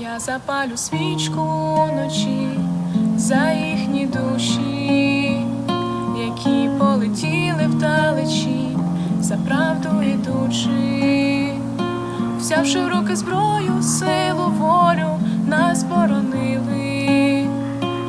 Я запалю свічку вночі за їхні душі, які полетіли вдалечі, за правду ідучи, взявши в руки зброю, силу, волю, нас боронили.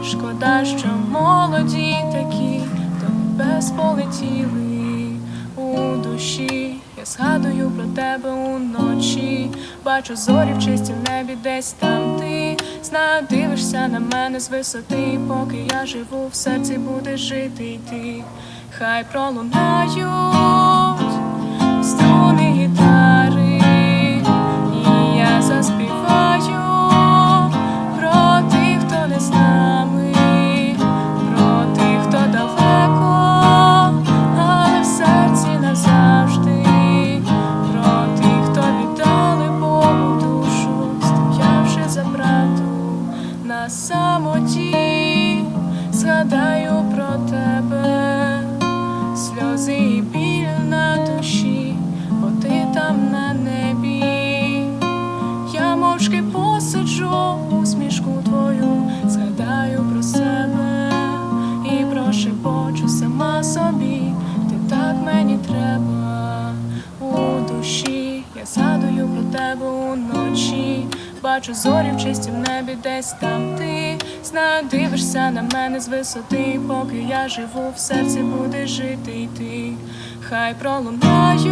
Шкода, що молоді такі до небес полетіли у душі. Я згадую про тебе уночі. Бачу зорі в чистім небі, десь там ти. Знаю, дивишся на мене з висоти, поки я живу, в серці будеш жити й ти. Хай пролунають самоті, згадаю про тебе, сльози і біль на душі, бо ти там на небі. Я мовчки посиджу усмішку твою, згадаю про себе і прошепочу сама собі, ти так мені треба у душі. Я згадую про тебе уночі. Бачу зорі в чистім небі, десь там ти Знадивишся на мене з висоти, поки я живу, в серці буде жити й ти. Хай пролунають